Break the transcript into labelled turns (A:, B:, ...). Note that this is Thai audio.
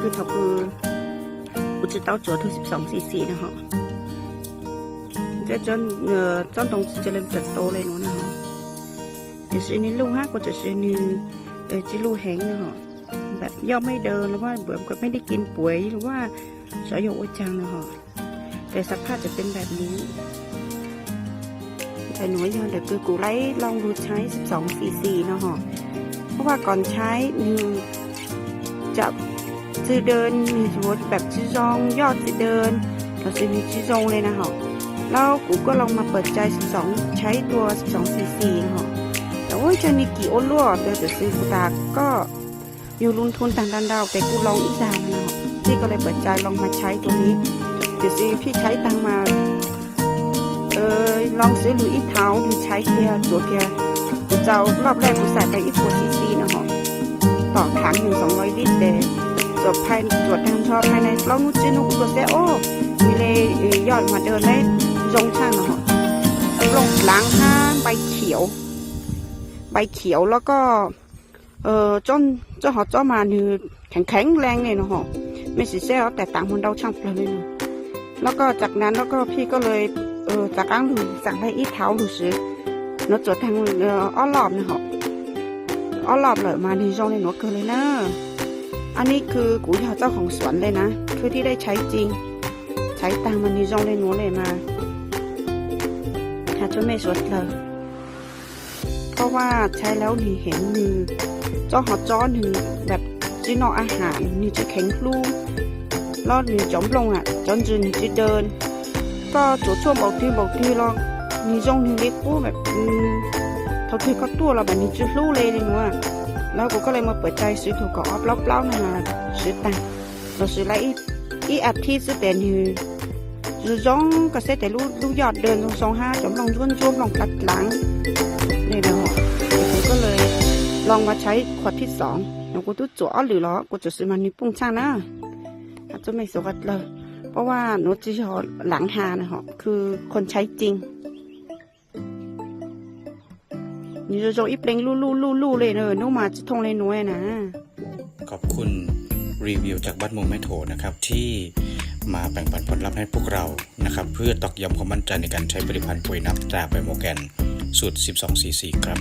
A: คือถับคือบุจิเต้าโจถึงสิบสองซีซีนะฮะจะจนเนื้อจนตรงจะเริ่มเติบโตเลยนู้นนะฮะจะซื้อนี่ลูกฮะก็จะซื้อนี่เออจิลูแห้งนะฮะแบบย่อไม่เดินหรือว่าเบื่อก็ไม่ได้กินปุ๋ยหรือว่าสยโยอจังนะฮะแต่สภาพจะเป็นแบบนี้แต่หนูยอนเด็กคือกูไล่ลองดูใช้สิบสองซีซีนะฮะเพราะว่าก่อนใช้นึงจะ จะเดินมีสมมติแบบชื่อซองยอดจะเดินเราจะมีชื่อซองเลยนะฮะแล้วกูก็ลองมาเปิดใจ 12 ใช้ตัว 12 cc นะฮะแต่ว่าจะมีกี่โอลัวเดี๋ยวจะซื้อกูตาก็อยู่ลงทุนต่างดันดาวแต่กูลองอีกดาวนะฮะพี่ก็เลยเปิดใจลองมาใช้ตัวนี้เดี๋ยวซื้อพี่ใช้ตังมาเออลองซื้อหรืออีเท้าดูใช้เพียตัวเพียเจ้ารอบแรกกูใส่ไปอีกตัวซีซีนะฮะต่อถังหนึ่งสองร้อยลิตรเด จบภายตรวจทางชอบภายในเรานุจินุกตัวเซโอมีเลยเอ่อยอดมาเดินได้จงช่างนะฮะลงล้างห้างใบเขียว ใบเขียวแล้วก็ เออจนเจ้าหอเจ้ามานี่แข็งแข็งแรงเลยนะฮะไม่สิเซ่แต่ต่างคนเราช่างเปล่าเลยนะแล้วก็จากนั้นแล้วก็พี่ก็เลยเออจากการหลุจากได้อีเท้าหลุสิ nó trở thành uh, ó lọp này họ ó lọp เลยมาในช่องในหนูเกินเลยนะ อันนี้คือกูอยาเจ้าของสวนเลยนะ คือที่ได้ใช้จริง ใช้ตังมันนช่องในหนูเลยมาหาช่วยไม่สดเลย เพราะว่าใช้แล้วนี่เห็นมือเจ้าหอจ้อหนึ่งแบบจีนออาหารนี่จะแข็งคลูแล้วนี่จอมลงอะจนจืนนี่จะเดิน ก็จุดช่วงบอกที่บอกที่ลองมีจงที่เล็กปูแบบอืมเขาถือเขาตัวเราแบบนี้จุดรู้เลยเลยหนูอะ แล้วกูก็เลยมาเปิดใจซื้อถูกกับออฟเล่าๆนะซื้อตังเราซื้อไรอีอีอาทิตย์ซื้อแต่นี่ซื้อจงก็เสแต่ลูกลูกยอดเดินตรงสองห้าจอมลองจุ้นจุ้มลองตัดหลังนี่นะฮะกูก็เลยลองมาใช้ขวดที่สองแล้วกูตู้จ๋อหรือหรอกูจะซื้อมันนี่ปุ้งช่างนะอาจจะไม่สวัดเลย เพราะว่าหนูจะชอหลังหานะฮะคือคนใช้จริง นี่จะโจอีเปลงรูรูรูรูเลยเนอะนูมาจะทงเลยหนูนะ
B: ขอบคุณรีวิวจากบ้านมุมแม่โถนะครับ ที่มาแบ่งปันผลลัพธ์ให้พวกเรานะครับ เพื่อตอกย้ำความมั่นใจในการใช้ผลิตภัณฑ์ปุ๋ยน้ำตราไบโมแกนสูตร 12 cc ครับ